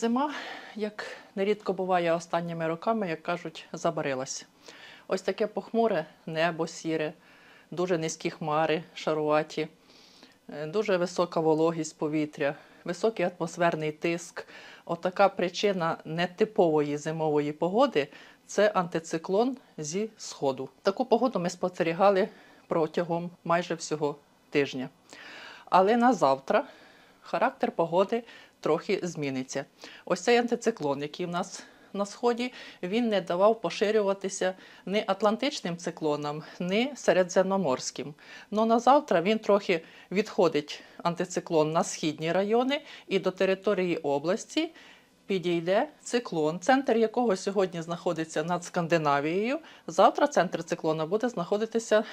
Зима, як нерідко буває останніми роками, як кажуть, забарилась. Ось таке похмуре небо сіре, дуже низькі хмари, шаруваті, е, дуже висока вологість повітря, високий атмосферний тиск. Отака причина нетипової зимової погоди це антициклон зі сходу. Таку погоду ми спостерігали протягом майже всього тижня. Але на завтра характер погоди трохи зміниться. Ось цей антициклон, який в нас на сході, він не давав поширюватися ні атлантичним циклонам, ні середземноморським. Но на завтра він трохи відходить антициклон на східні райони і до території області. Підійде циклон, центр якого сьогодні знаходиться над Скандинавією. Завтра центр циклона буде знаходитися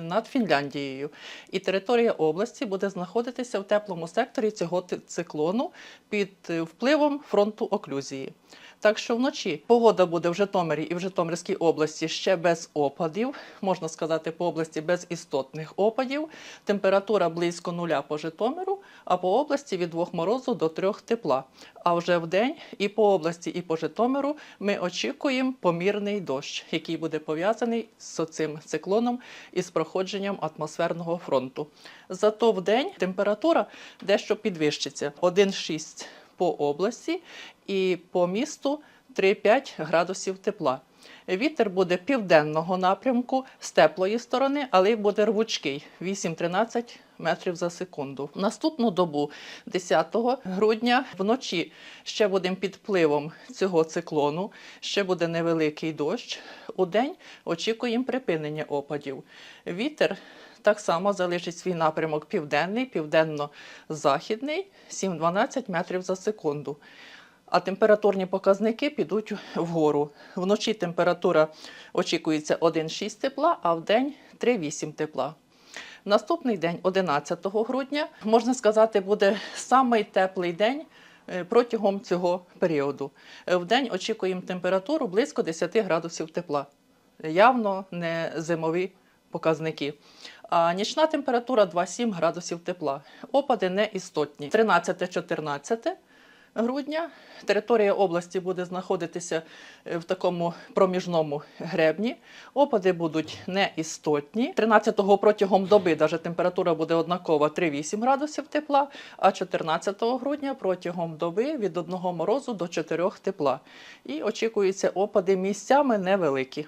над Фінляндією. І територія області буде знаходитися в теплому секторі цього циклону під е, впливом фронту оклюзії. Так що вночі погода буде в Житомирі і в Житомирській області ще без опадів, можна сказати, по області без істотних опадів. Температура близько нуля по Житомиру, а по області від 2 морозу до 3 тепла. А вже в день і по області, і по Житомиру ми очікуємо помірний дощ, який буде пов'язаний з цим циклоном і з проходженням атмосферного фронту. Зато в день температура дещо підвищиться 1,6 по області і по місту 3-5 градусів тепла. Вітер буде південного напрямку з теплої сторони, але й буде рвучкий 8-13 метрів за секунду. Наступну добу, 10 грудня, вночі ще будемо під впливом цього циклону, ще буде невеликий дощ. У день очікуємо припинення опадів. Вітер так само залишить свій напрямок південний, південно-західний 7-12 метрів за секунду. А температурні показники підуть вгору. Вночі температура очікується 1,6 тепла, а в день 3,8 тепла. Наступний день, 11 грудня, можна сказати, буде самий теплий день е, протягом цього періоду. Е, В день очікуємо температуру близько 10 градусів тепла. Явно не зимові показники. А нічна температура 2-7 градусів тепла. Опади не істотні. 13-14 грудня територія області буде знаходитися е, в такому проміжному гребні. Опади будуть неістотні. 13-го протягом доби даже температура буде однакова 3-8 градусів тепла, а 14 грудня протягом доби від 1 морозу до 4 тепла. І очікуються опади місцями невеликі.